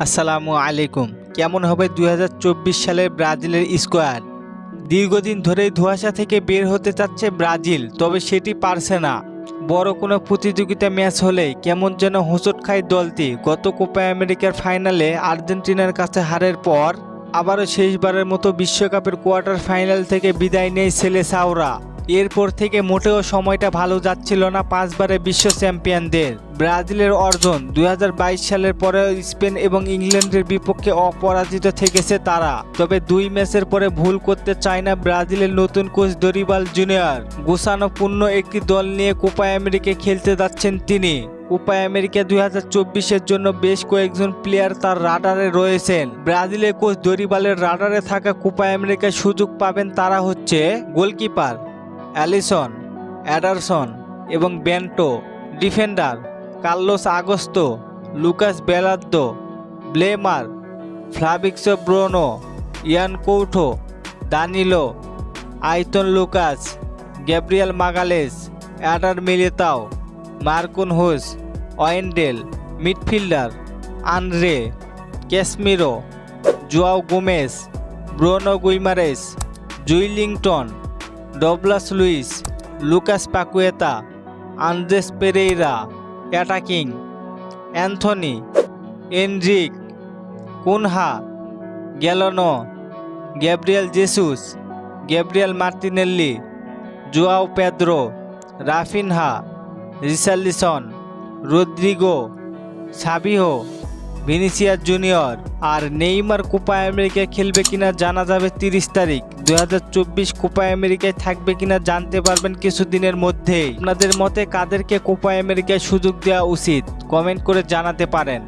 আসসালামু আলাইকুম। কেমন হবে দুই হাজার চব্বিশ সালের ব্রাজিলের স্কোয়াড দীর্ঘদিন ধরেই ধোঁয়াশা থেকে বের হতে চাচ্ছে ব্রাজিল, তবে সেটি পারছে না। বড় কোনো প্রতিযোগিতা ম্যাচ হলে কেমন যেন হোঁচট খায় দলটি। গত কোপা আমেরিকার ফাইনালে আর্জেন্টিনার কাছে হারের পর আবারও শেষবারের মতো বিশ্বকাপের কোয়ার্টার ফাইনাল থেকে বিদায় নেয় ছেলে সাউরা এরপর থেকে মোটেও সময়টা ভালো যাচ্ছিল না পাঁচবারের বিশ্ব চ্যাম্পিয়নদের। ব্রাজিলের অর্জন দুই হাজার বাইশ সালের পরে স্পেন এবং ইংল্যান্ডের বিপক্ষে অপরাজিত থেকেছে তারা। তবে দুই ম্যাচের পরে ভুল করতে চায় না ব্রাজিলের নতুন কোচ দরিবাল জুনিয়র। গোছানোপূর্ণ একটি দল নিয়ে কোপা আমেরিকা খেলতে যাচ্ছেন তিনি। কোপা আমেরিকা দুই হাজার জন্য বেশ কয়েকজন প্লেয়ার তার রাডারে রয়েছেন। ব্রাজিলের কোচ দরিবালের রাডারে থাকা কোপা আমেরিকায় সুযোগ পাবেন তারা হচ্ছে গোলকিপার অ্যালিসন, অ্যাডারসন এবং Bento, defender Carlos Augusto, Lucas Beraldo Bremer ফ্লাভিক্সো Bruno Yan Couto, Danilo Ayrton Lucas, Gabriel Magalhaes, Eder Militao, Marquinhos, Wendell, midfielder Andre Casemiro Joao Gomes, Bruno Guimaraes, Joelinton Douglas Luiz, Lucas Paqueta, Andreas Pereira attacking Antony, Endrick, Cunha, Galeno, Gabriel Jesus, Gabriel Martinelli, Joao Pedro, Raphinha Richarlison Rodrigo, Savinho Vinicius Junior. আর Neymar Copa আমেরিকায় খেলবে কিনা জানা যাবে তিরিশ তারিখ। দু হাজার চব্বিশ কোপা আমেরিকায় থাকবে কিনা জানতে পারবেন কিছুদিনের মধ্যেই। আপনাদের মতে কাদেরকে কোপা আমেরিকায় সুযোগ দেওয়া উচিত? কমেন্ট করে জানাতে পারেন।